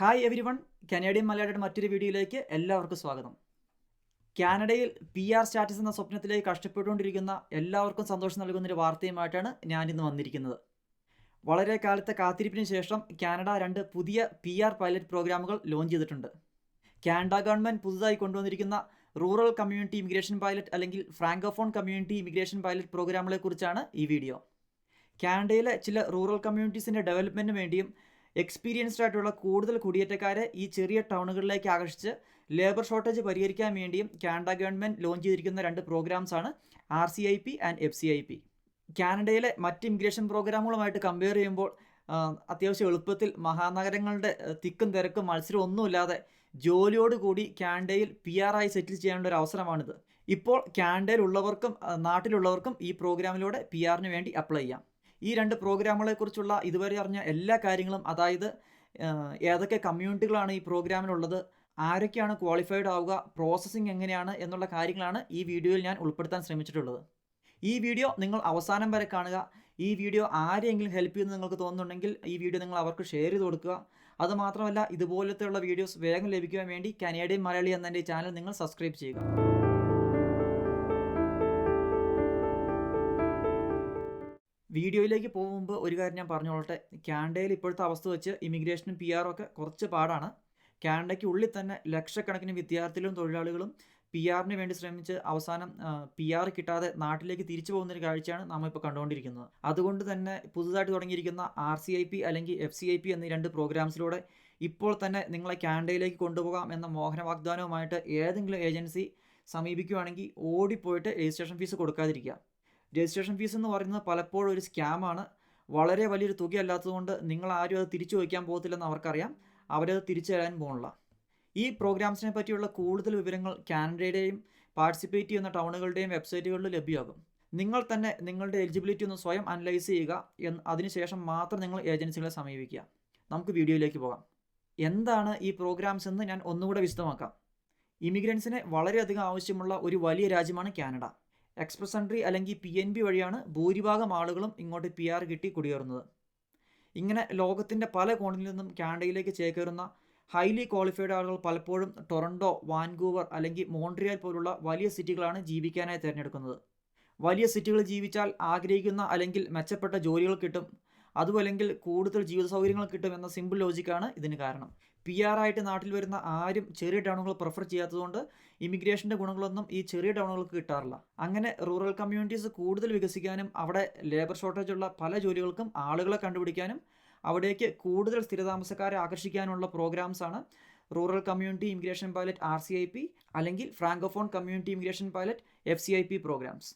Hi every one Canadian മലയാളിയുടെ മറ്റൊരു വീഡിയോയിലേക്ക് എല്ലാവർക്കും സ്വാഗതം. കാനഡയിൽ പി ആർ സ്റ്റാറ്റസ് എന്ന സ്വപ്നത്തിലേക്ക് കഷ്ടപ്പെട്ടുകൊണ്ടിരിക്കുന്ന എല്ലാവർക്കും സന്തോഷം നൽകുന്നൊരു വാർത്തയുമായിട്ടാണ് ഞാനിന്ന് വന്നിരിക്കുന്നത്. വളരെ കാലത്തെ കാത്തിരിപ്പിന് ശേഷം കാനഡ രണ്ട് പുതിയ പി ആർ പൈലറ്റ് പ്രോഗ്രാമുകൾ ലോഞ്ച് ചെയ്തിട്ടുണ്ട്. കാനഡ ഗവൺമെന്റ് പുതുതായി കൊണ്ടുവന്നിരിക്കുന്ന റൂറൽ കമ്മ്യൂണിറ്റി ഇമിഗ്രേഷൻ പൈലറ്റ് അല്ലെങ്കിൽ ഫ്രാങ്കോഫോൺ കമ്മ്യൂണിറ്റി ഇമിഗ്രേഷൻ പൈലറ്റ് പ്രോഗ്രാമുകളെ കുറിച്ചാണ് ഈ വീഡിയോ. കാനഡയിലെ ചില റൂറൽ കമ്മ്യൂണിറ്റീസിന്റെ ഡെവലപ്മെന്റിന് വേണ്ടിയും എക്സ്പീരിയൻസ്ഡ് ആയിട്ടുള്ള കൂടുതൽ കുടിയേറ്റക്കാരെ ഈ ചെറിയ ടൗണുകളിലേക്ക് ആകർഷിച്ച് ലേബർ ഷോർട്ടേജ് പരിഹരിക്കാൻ വേണ്ടിയും കാനഡ ഗവൺമെന്റ് ലോഞ്ച് ചെയ്തിരിക്കുന്ന രണ്ട് പ്രോഗ്രാംസ് ആണ് R C I P and F C I P കാനഡയിലെ മറ്റ് ഇമിഗ്രേഷൻ പ്രോഗ്രാമുകളുമായിട്ട് കമ്പയർ ചെയ്യുമ്പോൾ അത്യാവശ്യം എളുപ്പത്തിൽ മഹാനഗരങ്ങളുടെ തിക്കും തിരക്കും മത്സരം ഒന്നുമില്ലാതെ ജോലിയോടുകൂടി കാനഡയിൽ പി ആർ ആയി സെറ്റിൽ ചെയ്യേണ്ട ഒരു അവസരമാണിത്. ഇപ്പോൾ കാനഡയിലുള്ളവർക്കും നാട്ടിലുള്ളവർക്കും ഈ പ്രോഗ്രാമിലൂടെ പി ആറിന് വേണ്ടി അപ്ലൈ ചെയ്യാം. ഈ രണ്ട് പ്രോഗ്രാമുകളെക്കുറിച്ചുള്ള ഇതുവരെ അറിഞ്ഞ എല്ലാ കാര്യങ്ങളും അതായത് ഏതൊക്കെ കമ്മ്യൂണിറ്റികളാണ് ഈ പ്രോഗ്രാമിലുള്ളത് ആരൊക്കെയാണ് ക്വാളിഫൈഡ് ആവുക പ്രോസസ്സിംഗ് എങ്ങനെയാണ് എന്നുള്ള കാര്യങ്ങളാണ് ഈ വീഡിയോയിൽ ഞാൻ ഉൾപ്പെടുത്താൻ ശ്രമിച്ചിട്ടുള്ളത്. ഈ വീഡിയോ നിങ്ങൾ അവസാനം വരെ കാണുക. ഈ വീഡിയോ ആരെയെങ്കിലും ഹെൽപ്പ് ചെയ്യുന്നു നിങ്ങൾക്ക് തോന്നുന്നുണ്ടെങ്കിൽ ഈ വീഡിയോ നിങ്ങൾ അവർക്ക് ഷെയർ ചെയ്ത് കൊടുക്കുക. അതുമാത്രമല്ല ഇതുപോലത്തെയുള്ള വീഡിയോസ് വേഗം ലഭിക്കുവാൻ വേണ്ടി കനേഡിയൻ മലയാളി എന്ന ചാനൽ നിങ്ങൾ സബ്സ്ക്രൈബ് ചെയ്യുക. വീഡിയോയിലേക്ക് പോകും മുമ്പ് ഒരു കാര്യം ഞാൻ പറഞ്ഞോളട്ടെ. കാനഡയിൽ ഇപ്പോഴത്തെ അവസ്ഥ വെച്ച് ഇമിഗ്രേഷനും പി ആറും ഒക്കെ കുറച്ച് പാടാണ്. കാനഡയ്ക്ക് ഉള്ളിൽ തന്നെ ലക്ഷക്കണക്കിന് വിദ്യാർത്ഥികളും തൊഴിലാളികളും പി ആറിന് വേണ്ടി ശ്രമിച്ച് അവസാനം പി ആർ കിട്ടാതെ നാട്ടിലേക്ക് തിരിച്ചു പോകുന്ന ഒരു കാഴ്ചയാണ് നാം ഇപ്പോൾ കണ്ടുകൊണ്ടിരിക്കുന്നത്. അതുകൊണ്ട് തന്നെ പുതുതായിട്ട് തുടങ്ങിയിരിക്കുന്ന ആർ സി ഐ പി അല്ലെങ്കിൽ എഫ് സി ഐ പി എന്നീ രണ്ട് പ്രോഗ്രാംസിലൂടെ ഇപ്പോൾ തന്നെ നിങ്ങളെ കാനഡയിലേക്ക് കൊണ്ടുപോകാം എന്ന മോഹന വാഗ്ദാനവുമായിട്ട് ഏതെങ്കിലും ഏജൻസി സമീപിക്കുകയാണെങ്കിൽ ഓടിപ്പോയിട്ട് രജിസ്ട്രേഷൻ ഫീസ് കൊടുക്കാതിരിക്കുക. രജിസ്ട്രേഷൻ ഫീസ് എന്ന് പറയുന്നത് പലപ്പോഴും ഒരു സ്കാമാണ് വളരെ വലിയൊരു തുകയല്ലാത്തതുകൊണ്ട് നിങ്ങൾ ആരും അത് തിരിച്ചു വയ്ക്കാൻ പോകത്തില്ലെന്ന് അവർക്കറിയാം. അവരത് തിരിച്ചു തരാൻ പോകണില്ല ഈ പ്രോഗ്രാംസിനെ പറ്റിയുള്ള കൂടുതൽ വിവരങ്ങൾ കാനഡയുടെയും പാർട്ടിസിപ്പേറ്റ് ചെയ്യുന്ന ടൗണുകളുടെയും വെബ്സൈറ്റുകളിൽ ലഭ്യമാകും. നിങ്ങൾ തന്നെ നിങ്ങളുടെ എലിജിബിലിറ്റി ഒന്ന് സ്വയം അനലൈസ് ചെയ്യുക എന്ന് അതിനുശേഷം മാത്രം നിങ്ങൾ ഏജൻസികളെ സമീപിക്കുക. നമുക്ക് വീഡിയോയിലേക്ക് പോകാം. എന്താണ് ഈ പ്രോഗ്രാംസ് എന്ന് ഞാൻ ഒന്നുകൂടെ വിശദമാക്കാം. ഇമിഗ്രൻസിന് വളരെയധികം ആവശ്യമുള്ള ഒരു വലിയ രാജ്യമാണ് കാനഡ. എക്സ്പ്രസ് എൻട്രി അല്ലെങ്കിൽ പി എൻ ബി വഴിയാണ് ഭൂരിഭാഗം ആളുകളും ഇങ്ങോട്ട് പി ആർ കിട്ടി കുടിയേറുന്നത്. ഇങ്ങനെ ലോകത്തിന്റെ പല കോണിൽ നിന്നും കാനഡയിലേക്ക് ചേക്കേറുന്ന ഹൈലി ക്വാളിഫൈഡ് ആളുകൾ പലപ്പോഴും ടൊറൻഡോ വാൻകൂവർ അല്ലെങ്കിൽ മോൺട്രിയൽ പോലുള്ള വലിയ സിറ്റികളാണ് ജീവിക്കാനായി തിരഞ്ഞെടുക്കുന്നത്. വലിയ സിറ്റികളിൽ ജീവിച്ചാൽ ആഗ്രഹിക്കുന്ന അല്ലെങ്കിൽ മെച്ചപ്പെട്ട ജോലികൾ കിട്ടും. അതുമല്ലെങ്കിൽ കൂടുതൽ ജീവിത സൗകര്യങ്ങൾ കിട്ടും എന്ന സിമ്പിൾ ലോജിക്കാണ് ഇതിന് കാരണം. പി ആർ ആയിട്ട് നാട്ടിൽ വരുന്ന ആരും ചെറിയ ടൗണുകൾ പ്രിഫർ ചെയ്യാത്തതുകൊണ്ട് ഇമിഗ്രേഷന്റെ ഗുണങ്ങളൊന്നും ഈ ചെറിയ ടൗണുകൾക്ക് കിട്ടാറില്ല. അങ്ങനെ റൂറൽ കമ്മ്യൂണിറ്റീസ് കൂടുതൽ വികസിക്കാനും അവിടെ ലേബർ ഷോർട്ടേജ് ഉള്ള പല ജോലികൾക്കും ആളുകളെ കണ്ടുപിടിക്കാനും അവിടേക്ക് കൂടുതൽ സ്ഥിരതാമസക്കാരെ ആകർഷിക്കാനുള്ള പ്രോഗ്രാംസ് ആണ് rural community immigration pilot R C I P അല്ലെങ്കിൽ francophone community immigration pilot F C I P programs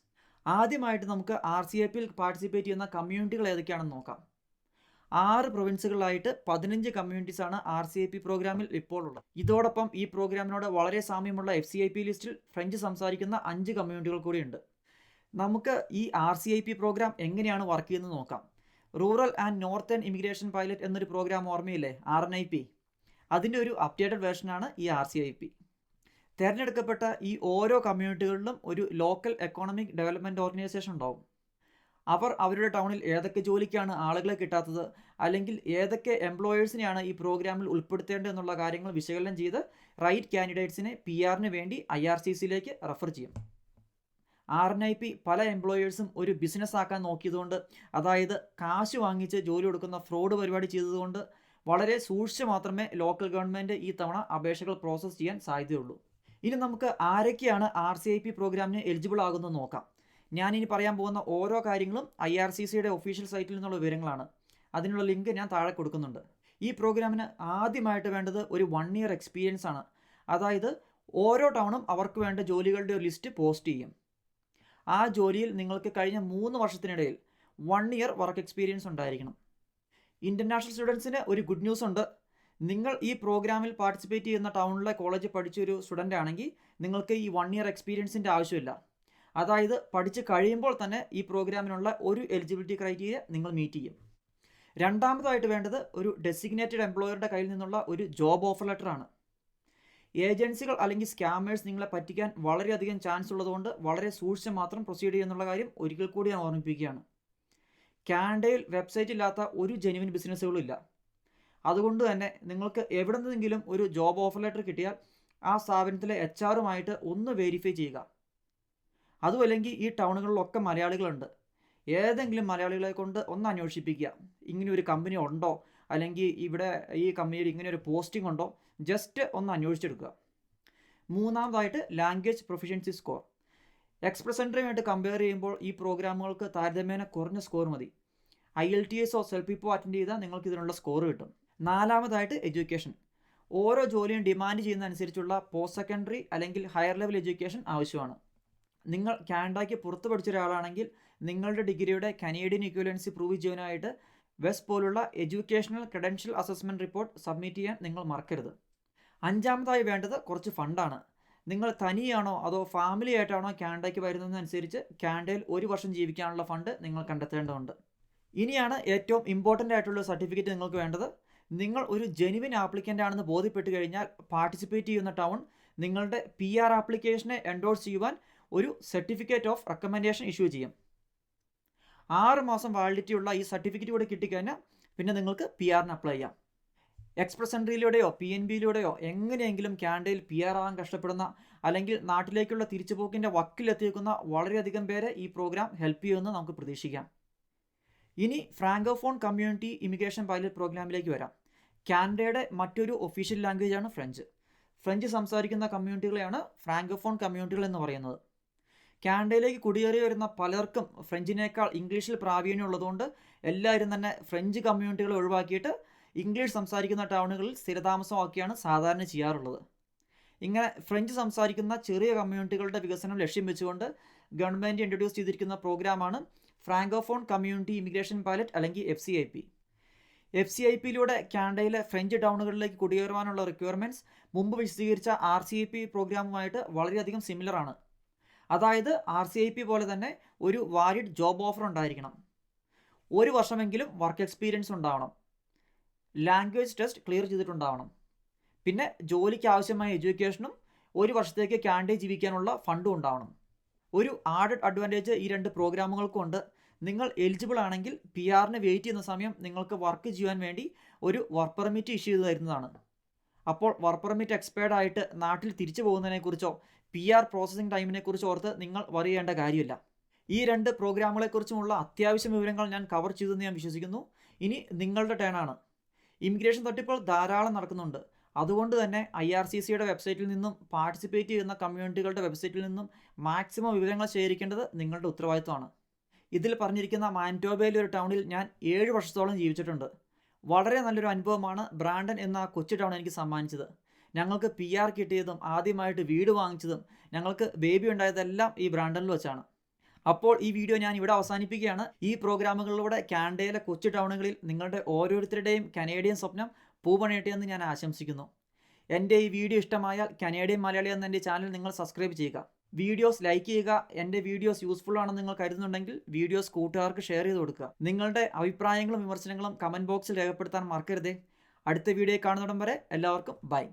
ആദ്യമായിട്ട് നമുക്ക് ആർ സി ഐ പിയിൽ പാർട്ടിസിപ്പേറ്റ് ചെയ്യുന്ന കമ്മ്യൂണിറ്റികൾ ഏതൊക്കെയാണെന്ന് നോക്കാം. ആറ് പ്രൊവിൻസുകളിലായിട്ട് പതിനഞ്ച് കമ്മ്യൂണിറ്റീസ് ആണ് ആർ സി ഐ പി പ്രോഗ്രാമിൽ ഇപ്പോൾ ഉള്ളത് ഇതോടൊപ്പം ഈ പ്രോഗ്രാമിനോട് വളരെ സാമ്യമുള്ള എഫ് സി ഐ പി ലിസ്റ്റിൽ ഫ്രഞ്ച് സംസാരിക്കുന്ന അഞ്ച് കമ്മ്യൂണിറ്റികൾ കൂടിയുണ്ട്. നമുക്ക് ഈ R C I P program എങ്ങനെയാണ് വർക്ക് ചെയ്യുന്നത് നോക്കാം. Rural and northern immigration pilot എന്നൊരു പ്രോഗ്രാം ഓർമ്മയില്ലേ? ആർ എൻ ഐ പി അതിന്റെ ഒരു അപ്ഡേറ്റഡ് വേർഷനാണ് ഈ ആർ സി ഐ പി തിരഞ്ഞെടുക്കപ്പെട്ട ഈ ഓരോ കമ്മ്യൂണിറ്റികളിലും ഒരു ലോക്കൽ എക്കോണമിക് ഡെവലപ്മെന്റ് ഓർഗനൈസേഷൻ ഉണ്ടാവും. അവർ അവരുടെ ടൗണിൽ ഏതൊക്കെ ജോലിക്കാണ് ആളുകളെ കിട്ടാത്തത് അല്ലെങ്കിൽ ഏതൊക്കെ എംപ്ലോയേഴ്സിനെയാണ് ഈ പ്രോഗ്രാമിൽ ഉൾപ്പെടുത്തേണ്ടത് എന്നുള്ള കാര്യങ്ങൾ വിശകലനം ചെയ്ത് റൈറ്റ് കാൻഡിഡേറ്റ്സിനെ പി ആറിന് വേണ്ടി ഐ ആർ സി സിയിലേക്ക് റെഫർ ചെയ്യും. ആർ എൻ ഐ പി പല എംപ്ലോയേഴ്സും ഒരു ബിസിനസ് ആക്കാൻ നോക്കിയതുകൊണ്ട് അതായത് കാശ് വാങ്ങിച്ച് ജോലി കൊടുക്കുന്ന ഫ്രോഡ് പരിപാടി ചെയ്തതുകൊണ്ട് വളരെ സൂക്ഷിച്ച് മാത്രമേ ലോക്കൽ ഗവൺമെന്റ് ഈ തവണ അപേക്ഷകൾ പ്രോസസ്സ് ചെയ്യാൻ സാധ്യതയുള്ളൂ. ഇനി നമുക്ക് ആരൊക്കെയാണ് ആർ സി ഐ പി പ്രോഗ്രാമിന് എലിജിബിൾ ആകുന്നത് നോക്കാം. ഞാനിനി പറയാൻ പോകുന്ന ഓരോ കാര്യങ്ങളും ഐ ആർ സി സിയുടെ ഒഫീഷ്യൽ സൈറ്റിൽ നിന്നുള്ള വിവരങ്ങളാണ്. അതിനുള്ള ലിങ്ക് ഞാൻ താഴെ കൊടുക്കുന്നുണ്ട്. ഈ പ്രോഗ്രാമിന് ആദ്യമായിട്ട് വേണ്ടത് ഒരു വൺ ഇയർ എക്സ്പീരിയൻസ് ആണ്. അതായത് ഓരോ ടൗണും അവർക്ക് വേണ്ട ജോലികളുടെ ഒരു ലിസ്റ്റ് പോസ്റ്റ് ചെയ്യും. ആ ജോലിയിൽ നിങ്ങൾക്ക് കഴിഞ്ഞ മൂന്ന് വർഷത്തിനിടയിൽ വൺ ഇയർ വർക്ക് എക്സ്പീരിയൻസ് ഉണ്ടായിരിക്കണം. ഇന്റർനാഷണൽ സ്റ്റുഡൻസിന് ഒരു ഗുഡ് ന്യൂസ് ഉണ്ട്. നിങ്ങൾ ഈ പ്രോഗ്രാമിൽ പാർട്ടിസിപ്പേറ്റ് ചെയ്യുന്ന ടൗണിലെ കോളേജ് പഠിച്ച ഒരു സ്റ്റുഡന്റ് ആണെങ്കിൽ നിങ്ങൾക്ക് ഈ വൺ ഇയർ എക്സ്പീരിയൻസിന്റെ ആവശ്യമില്ല. അതായത് പഠിച്ച് കഴിയുമ്പോൾ തന്നെ ഈ പ്രോഗ്രാമിനുള്ള ഒരു എലിജിബിലിറ്റി ക്രൈറ്റീരിയ നിങ്ങൾ മീറ്റ് ചെയ്യും. രണ്ടാമതായിട്ട് വേണ്ടത് ഒരു ഡെസിഗ്നേറ്റഡ് എംപ്ലോയറുടെ കയ്യിൽ നിന്നുള്ള ഒരു ജോബ് ഓഫർ ലെറ്റർ ആണ്. ഏജൻസികൾ അല്ലെങ്കിൽ സ്കാമേഴ്സ് നിങ്ങളെ പറ്റിക്കാൻ വളരെയധികം ചാൻസ് ഉള്ളതുകൊണ്ട് വളരെ സൂക്ഷിച്ച് മാത്രം പ്രൊസീഡ് ചെയ്യുന്നുള്ള കാര്യം ഒരിക്കൽ കൂടി ഞാൻ ഓർമ്മിപ്പിക്കുകയാണ്. കാനഡയിൽ വെബ്സൈറ്റ് ഇല്ലാത്ത ഒരു ജെനുവിൻ ബിസിനസ്സുകളും ഇല്ല. അതുകൊണ്ട് തന്നെ നിങ്ങൾക്ക് എവിടെ നിന്നെങ്കിലും ഒരു ജോബ് ഓഫർ ലെറ്റർ കിട്ടിയാൽ ആ സ്ഥാപനത്തിലെ എച്ച് ആറുമായിട്ട് ഒന്ന് വെരിഫൈ ചെയ്യുക. അതുമല്ലെങ്കിൽ ഈ ടൗണുകളിലൊക്കെ മലയാളികളുണ്ട്. ഏതെങ്കിലും മലയാളികളെ കൊണ്ട് ഒന്ന് അന്വേഷിപ്പിക്കുക. ഇങ്ങനെ ഒരു കമ്പനി ഉണ്ടോ? അല്ലെങ്കിൽ ഇവിടെ ഈ കമ്പനിയിൽ ഇങ്ങനെ ഒരു പോസ്റ്റിംഗ് ഉണ്ടോ? ജസ്റ്റ് ഒന്ന് അന്വേഷിച്ചെടുക്കുക. മൂന്നാമതായിട്ട് ലാംഗ്വേജ് പ്രൊഫിഷ്യൻസി സ്കോർ എക്സ്പ്രസ് എൻട്രിയുമായിട്ട് കമ്പയർ ചെയ്യുമ്പോൾ ഈ പ്രോഗ്രാമുകൾക്ക് താരതമ്യേന കുറഞ്ഞ സ്കോർ മതി. ഐ എൽ ടി എസോ സെൽഫിപ്പോ അറ്റൻഡ് ചെയ്താൽ നിങ്ങൾക്ക് ഇതിനുള്ള സ്കോർ കിട്ടും. നാലാമതായിട്ട് എഡ്യൂക്കേഷൻ ഓരോ ജോലിയും ഡിമാൻഡ് ചെയ്യുന്നതനുസരിച്ചുള്ള പോസ്റ്റ് സെക്കൻഡറി അല്ലെങ്കിൽ ഹയർ ലെവൽ എഡ്യൂക്കേഷൻ ആവശ്യമാണ്. നിങ്ങൾ കാനഡയ്ക്ക് പുറത്ത് പഠിച്ച ഒരാളാണെങ്കിൽ നിങ്ങളുടെ ഡിഗ്രിയുടെ കനേഡിയൻ ഇക്വലൻസി പ്രൂവ് ചെയ്യാനായിട്ട് വെസ് പോലുള്ള educational credential assessment report submit ചെയ്യാൻ നിങ്ങൾ മറക്കരുത്. അഞ്ചാമതായി വേണ്ടത് കുറച്ച് ഫണ്ടാണ് നിങ്ങൾ തനിയാണോ അതോ ഫാമിലി ആയിട്ടാണോ കാനഡയ്ക്ക് വരുന്നതിനനുസരിച്ച് കാനഡയിൽ ഒരു വർഷം ജീവിക്കാനുള്ള ഫണ്ട് നിങ്ങൾ കണ്ടെത്തേണ്ടതുണ്ട്. ഇനിയാണ് ഏറ്റവും ഇമ്പോർട്ടന്റ് ആയിട്ടുള്ള സർട്ടിഫിക്കറ്റ് നിങ്ങൾക്ക് വേണ്ടത്. നിങ്ങൾ ഒരു ജെനുവിൻ ആപ്ലിക്കന്റ് ആണെന്ന് ബോധ്യപ്പെട്ട് കഴിഞ്ഞാൽ പാർട്ടിസിപ്പേറ്റ് ചെയ്യുന്ന ടൗൺ നിങ്ങളുടെ പി ആർ ആപ്ലിക്കേഷനെ എൻഡോഴ്സ് ചെയ്യുവാൻ ഒരു സർട്ടിഫിക്കറ്റ് ഓഫ് റെക്കമെൻഡേഷൻ ഇഷ്യൂ ചെയ്യും. ആറ് മാസം വാലിഡിറ്റി ഉള്ള ഈ സർട്ടിഫിക്കറ്റ് കൂടെ കിട്ടിക്കഴിഞ്ഞാൽ പിന്നെ നിങ്ങൾക്ക് പി ആറിന് അപ്ലൈ ചെയ്യാം. എക്സ്പ്രസ് എൻട്രിയിലൂടെയോ പി എൻ ബിയിലൂടെയോ എങ്ങനെയെങ്കിലും കാനഡയിൽ പി ആർ ആകാൻ കഷ്ടപ്പെടുന്ന അല്ലെങ്കിൽ നാട്ടിലേക്കുള്ള തിരിച്ചുപോക്കിന്റെ വക്കിലെത്തിയേക്കുന്ന വളരെയധികം പേരെ ഈ പ്രോഗ്രാം ഹെൽപ്പ് ചെയ്യുമെന്ന് നമുക്ക് പ്രതീക്ഷിക്കാം. ഇനി ഫ്രാങ്കോഫോൺ കമ്മ്യൂണിറ്റി ഇമിഗ്രേഷൻ പൈലറ്റ് പ്രോഗ്രാമിലേക്ക് വരാം. കാനഡയുടെ മറ്റൊരു ഒഫീഷ്യൽ ലാംഗ്വേജാണ് ഫ്രഞ്ച്. ഫ്രഞ്ച് സംസാരിക്കുന്ന കമ്മ്യൂണിറ്റികളെയാണ് ഫ്രാങ്കോഫോൺ കമ്മ്യൂണിറ്റികൾ എന്ന് പറയുന്നത്. കാനഡയിലേക്ക് കുടിയേറി വരുന്ന പലർക്കും ഫ്രഞ്ചിനേക്കാൾ ഇംഗ്ലീഷിൽ പ്രാവീണ്യം ഉള്ളതുകൊണ്ട് എല്ലാവരും തന്നെ ഫ്രഞ്ച് കമ്മ്യൂണിറ്റികൾ ഒഴിവാക്കിയിട്ട് ഇംഗ്ലീഷ് സംസാരിക്കുന്ന ടൗണുകളിൽ സ്ഥിരതാമസമാക്കിയാണ് സാധാരണ ചെയ്യാറുള്ളത്. ഇങ്ങനെ ഫ്രഞ്ച് സംസാരിക്കുന്ന ചെറിയ കമ്മ്യൂണിറ്റികളുടെ വികസനം ലക്ഷ്യം വെച്ചുകൊണ്ട് ഗവൺമെന്റ് ഇൻട്രൊഡ്യൂസ് ചെയ്തിരിക്കുന്ന പ്രോഗ്രാമാണ് ഫ്രാങ്കോഫോൺ കമ്മ്യൂണിറ്റി ഇമിഗ്രേഷൻ പൈലറ്റ് അല്ലെങ്കിൽ F C I P. F C I പിയിലൂടെ കാനഡയിലെ ഫ്രഞ്ച് ടൗണുകളിലേക്ക് കുടിയേറുവാനുള്ള റിക്വയർമെന്റ്സ് മുമ്പ് വിശദീകരിച്ച ആർ സി ഐ പി പ്രോഗ്രാമുമായിട്ട് വളരെയധികം സിമിലർ ആണ്. അതായത് ആർ സി ഐ പി പോലെ തന്നെ ഒരു വാലിഡ് ജോബ് ഓഫർ ഉണ്ടായിരിക്കണം. ഒരു വർഷമെങ്കിലും വർക്ക് എക്സ്പീരിയൻസ് ഉണ്ടാവണം. ലാംഗ്വേജ് ടെസ്റ്റ് ക്ലിയർ ചെയ്തിട്ടുണ്ടാവണം. പിന്നെ ജോലിക്ക് ആവശ്യമായ എഡ്യൂക്കേഷനും ഒരു വർഷത്തേക്ക് കാനഡയിൽ ജീവിക്കാനുള്ള ഫണ്ടും ഉണ്ടാവണം. ഒരു ആഡഡ് അഡ്വാന്റേജ് ഈ രണ്ട് പ്രോഗ്രാമുകൾക്കും ഉണ്ട്. നിങ്ങൾ എലിജിബിൾ ആണെങ്കിൽ പി ആറിന് വെയിറ്റ് ചെയ്യുന്ന സമയം നിങ്ങൾക്ക് വർക്ക് ചെയ്യാൻ വേണ്ടി ഒരു വർക്ക് പെർമിറ്റ് ഇഷ്യൂ ചെയ്ത് തരുന്നതാണ് അപ്പോൾ വർക്ക് പെർമിറ്റ് എക്സ്പയർഡ് ആയിട്ട് നാട്ടിൽ തിരിച്ചു പോകുന്നതിനെക്കുറിച്ചോ പി ആർ പ്രോസസ്സിംഗ് കുറിച്ച് ഓർത്ത് നിങ്ങൾ വറി ചെയ്യേണ്ട കാര്യമില്ല. ഈ രണ്ട് പ്രോഗ്രാമുകളെക്കുറിച്ചുമുള്ള അത്യാവശ്യം വിവരങ്ങൾ ഞാൻ കവർ ചെയ്തെന്ന് ഞാൻ വിശ്വസിക്കുന്നു. ഇനി നിങ്ങളുടെ ടേൺ ആണ്. ഇമിഗ്രേഷൻ തട്ടിപ്പുകൾ ധാരാളം നടക്കുന്നുണ്ട്. അതുകൊണ്ട് തന്നെ ഐ ആർ സി സിയുടെ വെബ്സൈറ്റിൽ നിന്നും പാർട്ടിസിപ്പേറ്റ് ചെയ്യുന്ന കമ്മ്യൂണിറ്റികളുടെ വെബ്സൈറ്റിൽ നിന്നും മാക്സിമം വിവരങ്ങൾ ശേഖരിക്കേണ്ടത് നിങ്ങളുടെ ഉത്തരവാദിത്വമാണ്. ഇതിൽ പറഞ്ഞിരിക്കുന്ന മാന്റോബയിലെ ഒരു ടൗണിൽ ഞാൻ ഏഴ് വർഷത്തോളം ജീവിച്ചിട്ടുണ്ട്. വളരെ നല്ലൊരു അനുഭവമാണ് ബ്രാൻഡൻ എന്ന കൊച്ചു ടൗൺ എനിക്ക് സമ്മാനിച്ചത്. ഞങ്ങൾക്ക് പി ആർ കിട്ടിയതും ആദ്യമായിട്ട് വീട് വാങ്ങിച്ചതും ഞങ്ങൾക്ക് ബേബി ഉണ്ടായതെല്ലാം ഈ ബ്രാൻഡനിൽ വെച്ചാണ്. അപ്പോൾ ഈ വീഡിയോ ഞാൻ ഇവിടെ അവസാനിപ്പിക്കുകയാണ്. ഈ പ്രോഗ്രാമുകളിലൂടെ കാനഡയിലെ കൊച്ചു ടൗണുകളിൽ നിങ്ങളുടെ ഓരോരുത്തരുടെയും കനേഡിയൻ സ്വപ്നം പൂവണിയട്ടെ ഞാൻ ആശംസിക്കുന്നു. എന്റെ ഈ വീഡിയോ ഇഷ്ടമായാൽ കനേഡിയൻ മലയാളി എന്ന എന്റെ ചാനൽ നിങ്ങൾ സബ്സ്ക്രൈബ് ചെയ്യുക. വീഡിയോസ് ലൈക്ക് ചെയ്യുക. എന്റെ വീഡിയോസ് യൂസ്ഫുൾ ആണെന്ന് നിങ്ങൾ കരുതുന്നുണ്ടെങ്കിൽ വീഡിയോസ് കൂട്ടുകാർക്ക് ഷെയർ ചെയ്ത് കൊടുക്കുക. നിങ്ങളുടെ അഭിപ്രായങ്ങളും വിമർശനങ്ങളും കമന്റ് ബോക്സിൽ രേഖപ്പെടുത്താൻ മറക്കരുതേ. അടുത്ത വീഡിയോ കാണുന്നിടം വരെ എല്ലാവർക്കും ബൈ